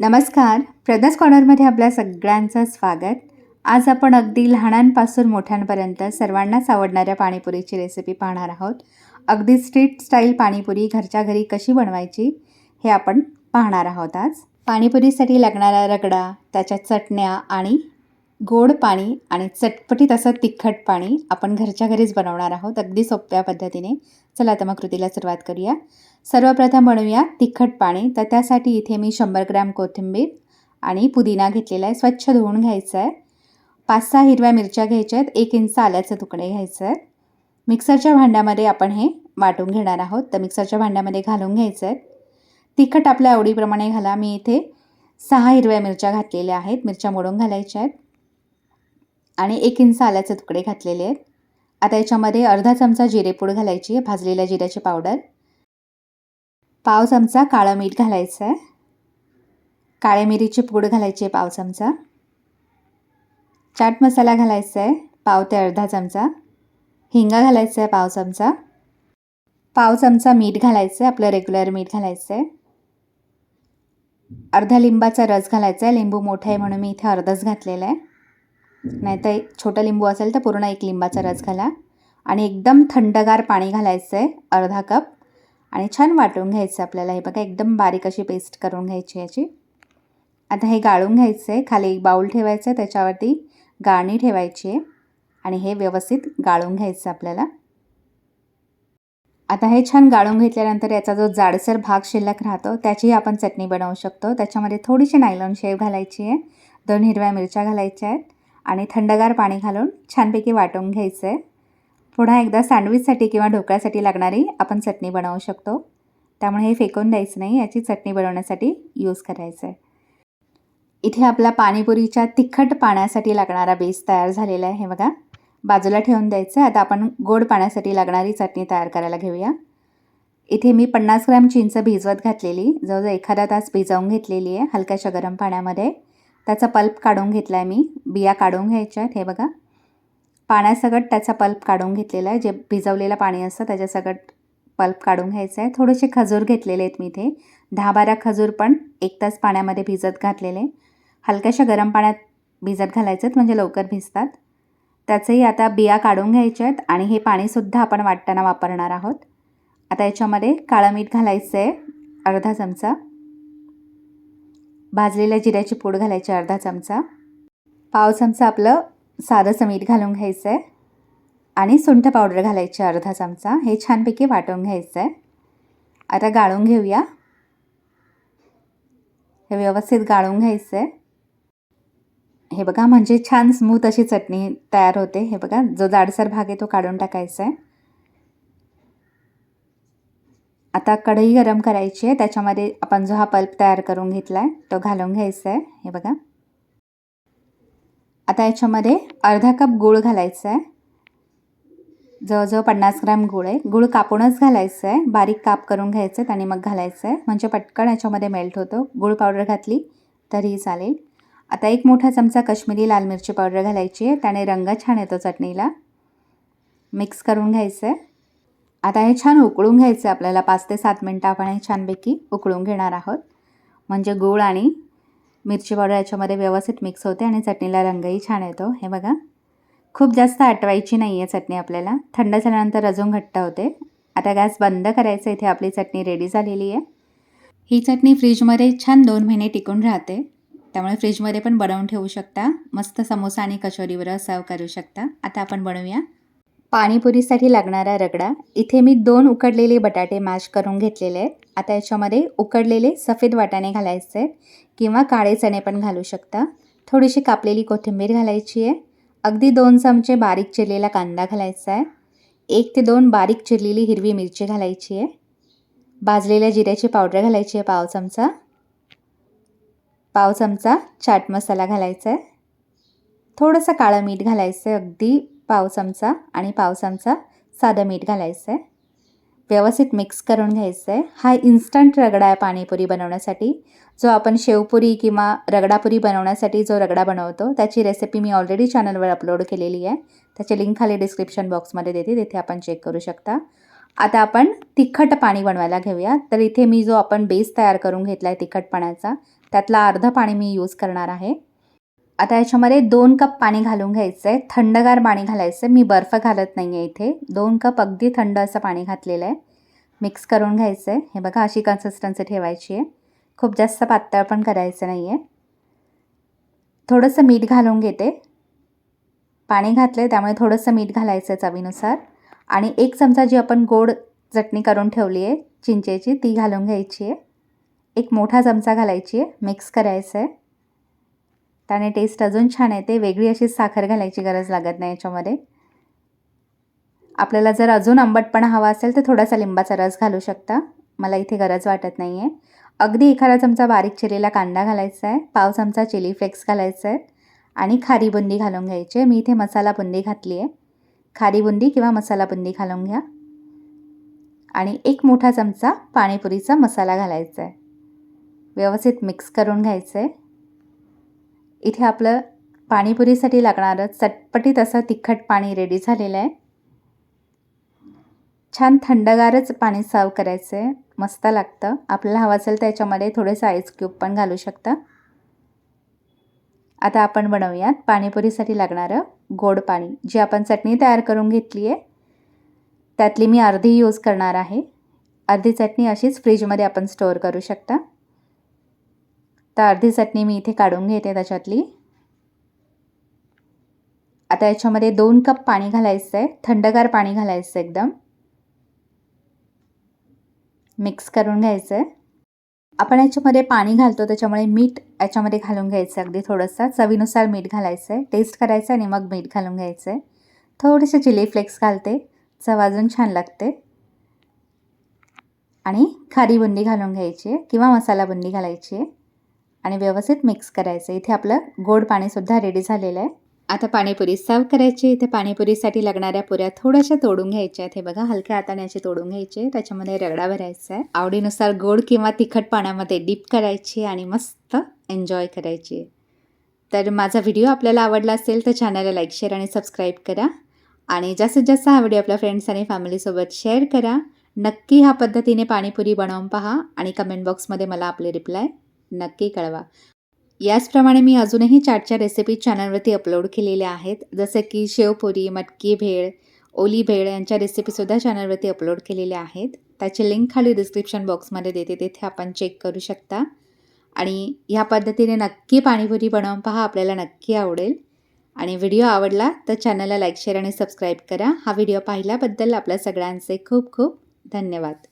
नमस्कार. प्रदास कॉर्नरमध्ये आपल्या सगळ्यांचं स्वागत. आज आपण अगदी लहानांपासून मोठ्यांपर्यंत सर्वांनाच आवडणाऱ्या पाणीपुरीची रेसिपी पाहणार आहोत. अगदी स्ट्रीट स्टाईल पाणीपुरी घरच्या घरी कशी बनवायची हे आपण पाहणार आहोत आज. पाणीपुरीसाठी लागणारा रगडा त्याच्या चटण्या आणि गोड पाणी आणि चटपटीत असं तिखट पाणी आपण घरच्या घरीच बनवणार आहोत. अगदी सोप्या पद्धतीने. चला आता मग कृतीला सुरुवात करूया. सर्वप्रथम बनवूया तिखट पाणी. तर त्यासाठी इथे मी शंभर ग्रॅम कोथिंबीर आणि पुदिना घेतलेला आहे. स्वच्छ धुवून घ्यायचं आहे. पाच सहा हिरव्या मिरच्या घ्यायच्या आहेत. एक इंच आल्याचे तुकडे घ्यायचे आहेत. मिक्सरच्या भांड्यामध्ये आपण हे वाटून घेणार आहोत. तर मिक्सरच्या भांड्यामध्ये घालून घ्यायचं आहे. तिखट आपल्या आवडीप्रमाणे घाला. मी इथे सहा हिरव्या मिरच्या घातलेल्या आहेत. मिरच्या मोडून घालायच्या आहेत. आणि एक इंच आल्याचे तुकडे घातलेले आहेत. आता याच्यामध्ये अर्धा चमचा जिरेपूड घालायची आहे भाजलेल्या जिऱ्याची पावडर. पाव चमचा काळं मीठ घालायचं आहे. काळे मिरीची पूड घालायची आहे पाव चमचा. चाट मसाला घालायचा आहे पाव ते अर्धा चमचा. हिंगा घालायचा आहे पाव चमचा. पाव चमचा मीठ घालायचं आहे आपलं रेग्युलर मीठ घालायचं आहे. अर्धा लिंबाचा रस घालायचा आहे लिंबू मोठा आहे म्हणून मी इथे अर्धच घातलेला आहे. नाहीतर एक छोटं लिंबू असेल तर पूर्ण एक लिंबाचा रस घाला. आणि एकदम थंडगार पाणी घालायचं आहे अर्धा कप. आणि छान वाटून घ्यायचं आपल्याला. हे बघा एकदम बारीक अशी पेस्ट करून घ्यायची याची. आता हे गाळून घ्यायचं आहे खाली एक बाऊल ठेवायचं आहे त्याच्यावरती गाळणी ठेवायची आहे. आणि हे व्यवस्थित गाळून घ्यायचं आपल्याला. आता हे छान गाळून घेतल्यानंतर याचा जो जाडसर भाग शिल्लक राहतो त्याचीही आपण चटणी बनवू शकतो. त्याच्यामध्ये थोडीशी नायलॉन शेव घालायची आहे. दोन हिरव्या मिरच्या घालायच्या आहेत. आणि थंडगार पाणी घालून छानपैकी वाटून घ्यायचं आहे पुन्हा एकदा सँडविचसाठी किंवा ढोकळ्यासाठी लागणारी आपण चटणी बनवू शकतो. त्यामुळे हे फेकून द्यायचं नाही याची चटणी बनवण्यासाठी यूज करायचं आहे इथे आपला पाणीपुरीच्या तिखट पाण्यासाठी लागणारा बेस तयार झालेला आहे हे बघा. बाजूला ठेवून द्यायचं आहे आता आपण गोड पाण्यासाठी लागणारी चटणी तयार करायला घेऊया. इथे मी पन्नास ग्रॅम चिंच भिजवत घातलेली. जवळजवळ एखादा तास भिजवून घेतलेली आहे हलक्याशा गरम पाण्यामध्ये. त्याचा पल्प काढून घेतला आहे मी. बिया काढून घ्यायच्या आहेत. हे बघा. पाण्यासकट त्याचा पल्प काढून घेतलेला आहे. जे भिजवलेलं पाणी असतं त्याच्यासकट पल्प काढून घ्यायचं आहे. थोडेसे खजूर घेतलेले आहेत मी इथे. दहा बारा खजूर पण एक तास पाण्यामध्ये भिजत घातलेले. हलक्याशा गरम पाण्यात भिजत घालायचे आहेत. म्हणजे लवकर भिजतात. त्याचंही आता बिया काढून घ्यायच्या आहेत. आणि हे पाणीसुद्धा आपण वाटताना वापरणार आहोत. आता याच्यामध्ये काळं मीठ घालायचं आहे अर्धा चमचा. भाजलेल्या जिऱ्याची पूड घालायची अर्धा चमचा. पाव चमचा आपलं साधंसं मीठ घालून घ्यायचं आहे आणि सुंठ पावडर घालायची अर्धा चमचा. हे छानपैकी वाटून घ्यायचं आहे आता गाळून घेऊया. हे व्यवस्थित गाळून घ्यायचं आहे हे बघा म्हणजे छान स्मूथ अशी चटणी तयार होते. हे बघा जो जाडसर भाग आहे तो काढून टाकायचा आहे आता कढई गरम करायची आहे. त्याच्यामध्ये आपण जो हा पल्प तयार करून घेतला आहे तो घालून घ्यायचा आहे. हे बघा. आता याच्यामध्ये अर्धा कप गूळ घालायचा आहे. जवळजवळ पन्नास ग्रॅम गूळ आहे. गूळ कापूनच घालायचं आहे. बारीक काप करून घ्यायचं आहे आणि मग घालायचं आहे. म्हणजे पटकन याच्यामध्ये मेल्ट होतो. गूळ पावडर घातली तरीही चालेल. आता एक मोठा चमचा कश्मीरी लाल मिरची पावडर घालायची आहे. त्याने रंग छान येतो चटणीला. मिक्स करून घ्यायचं आहे. आता हे छान उकळून घ्यायचं आहे. आपल्याला पाच ते सात मिनटं आपण हे छानपैकी उकळून घेणार आहोत. म्हणजे गूळ आणि मिरची पावडर याच्यामध्ये व्यवस्थित मिक्स होते आणि चटणीला रंगही छान येतो. हे बघा. खूप जास्त आटवायची नाही आहे चटणी आपल्याला. थंड झाल्यानंतर अजून घट्ट होते. आता गॅस बंद करायचं. इथे आपली चटणी रेडी झालेली आहे. ही चटणी फ्रीजमध्ये छान दोन महिने टिकून राहते. त्यामुळे फ्रीजमध्ये पण बनवून ठेवू शकता. मस्त समोसा आणि कचोरीवर सर्व करू शकता. आता आपण बनवूया. पाणीपुरीसाठी लागणारा रगडा. इथे मी दोन उकडलेले बटाटे मॅश करून घेतलेले आहेत. आता याच्यामध्ये उकडलेले सफेद वाटाणे घालायचे आहेत किंवा काळे चणे पण घालू शकता. थोडीशी कापलेली कोथिंबीर घालायची आहे. अगदी दोन चमचे बारीक चिरलेला कांदा घालायचा आहे. एक ते दोन बारीक चिरलेली हिरवी मिरची घालायची आहे. भाजलेल्या जिऱ्याची पावडर घालायची आहे पाव चमचा. पाव चमचा चाट मसाला घालायचा आहे. थोडंसं काळं मीठ घालायचं आहे अगदी पाव चमचा आणि पाव चमचा साधं मीठ घालायचं आहे व्यवस्थित मिक्स करून घ्यायचं आहे हा इन्स्टंट रगडा आहे पाणीपुरी बनवण्यासाठी जो आपण शेवपुरी किंवा रगडापुरी बनवण्यासाठी जो रगडा बनवतो त्याची रेसिपी मी ऑलरेडी चॅनलवर अपलोड केलेली आहे. त्याची लिंक खाली डिस्क्रिप्शन बॉक्समध्ये देते तिथे आपण चेक करू शकता. आता आपण तिखट पाणी बनवायला घेऊया. तर इथे मी जो आपण बेस तयार करून घेतला आहे तिखट पाण्याचा त्यातला अर्धं पाणी मी यूज करणार आहे. आता याच्यामध्ये दोन कप पाणी घालून घ्यायचं आहे थंडगार पाणी घालायचं आहे मी बर्फ घालत नाही आहे इथे. दोन कप अगदी थंड असं पाणी घातलेलं आहे. मिक्स करून घ्यायचं आहे हे बघा अशी कन्सिस्टन्सी ठेवायची आहे. खूप जास्त पातळ पण करायचं नाही आहे थोडंसं मीठ घालून घेते. पाणी घातलं आहे त्यामुळे थोडंसं मीठ घालायचं आहे चवीनुसार. आणि एक चमचा जी आपण गोड चटणी करून ठेवली आहे चिंचेची ती घालून घ्यायची आहे. एक मोठा चमचा घालायची आहे. मिक्स करायचं आहे त्याने टेस्ट अजून छान येते वेगळी अशी साखर घालायची गरज लागत नाही याच्यामध्ये. आपल्याला जर अजून आंबटपणा हवा असेल तर थोडासा लिंबाचा रस घालू शकता. मला इथे गरज वाटत नाही आहे अगदी एखादा चमचा बारीक चिरलेला कांदा घालायचा आहे पाव चमचा चिली फ्लेक्स घालायचा आहे आणि खारी बुंदी घालून घ्यायची. आहे मी इथे मसाला बुंदी घातली आहे खारी बुंदी किंवा मसाला बुंदी घालून घ्या. आणि एक मोठा चमचा पाणीपुरीचा मसाला घालायचा आहे व्यवस्थित मिक्स करून घ्यायचं आहे इथे आपलं पाणीपुरीसाठी लागणारं चटपटीत असं तिखट पाणी रेडी झालेलं आहे. छान थंडगारच पाणी सर्व करायचं आहे मस्त लागतं. आपल्याला हवं असेल तर याच्यामध्ये थोडेसे आईस क्यूब पण घालू शकता. आता आपण बनवूयात पाणीपुरीसाठी लागणारं गोड पाणी. जी आपण चटणी तयार करून घेतली आहे त्यातली मी अर्धी यूज करणार आहे. अर्धी चटणी अशीच फ्रीजमध्ये आपण स्टोअर करू शकता. तर अर्धी चटणी मी इथे काढून घेते त्याच्यातली. आता याच्यामध्ये दोन कप पाणी घालायचं आहे थंडगार पाणी घालायचं एकदम. मिक्स करून घ्यायचं आहे आपण याच्यामध्ये पाणी घालतो त्याच्यामुळे मीठ याच्यामध्ये घालून घ्यायचं आहे अगदी थोडंसं. चवीनुसार मीठ घालायचं आहे टेस्ट करायचं आणि मग मीठ घालून घ्यायचं आहे थोडेसे चिली फ्लेक्स घालते चव अजून छान लागते. आणि खारी बुंदी घालून घ्यायची आहे किंवा मसाला बुंदी घालायची आहे. आणि व्यवस्थित मिक्स करायचं. इथे आपलं गोड पाणीसुद्धा रेडी झालेलं आहे. आता पाणीपुरी सर्व करायची. इथे पाणीपुरीसाठी लागणाऱ्या पुऱ्या थोड्याशा तोडून घ्यायच्या आहेत. हे बघा हलक्या हाताने असे तोडून घ्यायचे. त्याच्यामध्ये रगडा भरायचा आहे. आवडीनुसार गोड किंवा तिखट पाण्यामध्ये डीप करायची आणि मस्त एन्जॉय करायची. तर माझा व्हिडिओ आपल्याला आवडला असेल तर चॅनलला लाईक शेअर आणि सबस्क्राईब करा. आणि जास्तीत जास्त हा व्हिडिओ आपल्या फ्रेंड्स आणि फॅमिलीसोबत शेअर करा. नक्की ह्या पद्धतीने पाणीपुरी बनवून पहा आणि कमेंट बॉक्समध्ये मला आपले रिप्लाय नक्की कळवा. याचप्रमाणे मी अजूनही चाटच्या रेसिपी चॅनलवरती अपलोड केलेल्या आहेत. जसं की शेवपुरी मटकी भेळ ओली भेळ यांच्या रेसिपीसुद्धा चॅनलवरती अपलोड केलेल्या आहेत. त्याची लिंक खाली डिस्क्रिप्शन बॉक्समध्ये देते तिथे आपण चेक करू शकता. आणि ह्या पद्धतीने नक्की पाणीपुरी बनवून पहा आपल्याला नक्की आवडेल. आणि व्हिडिओ आवडला तर चॅनलला लाईक शेअर आणि सबस्क्राईब करा. हा व्हिडिओ पाहिल्याबद्दल आपल्या सगळ्यांचे खूप खूप धन्यवाद.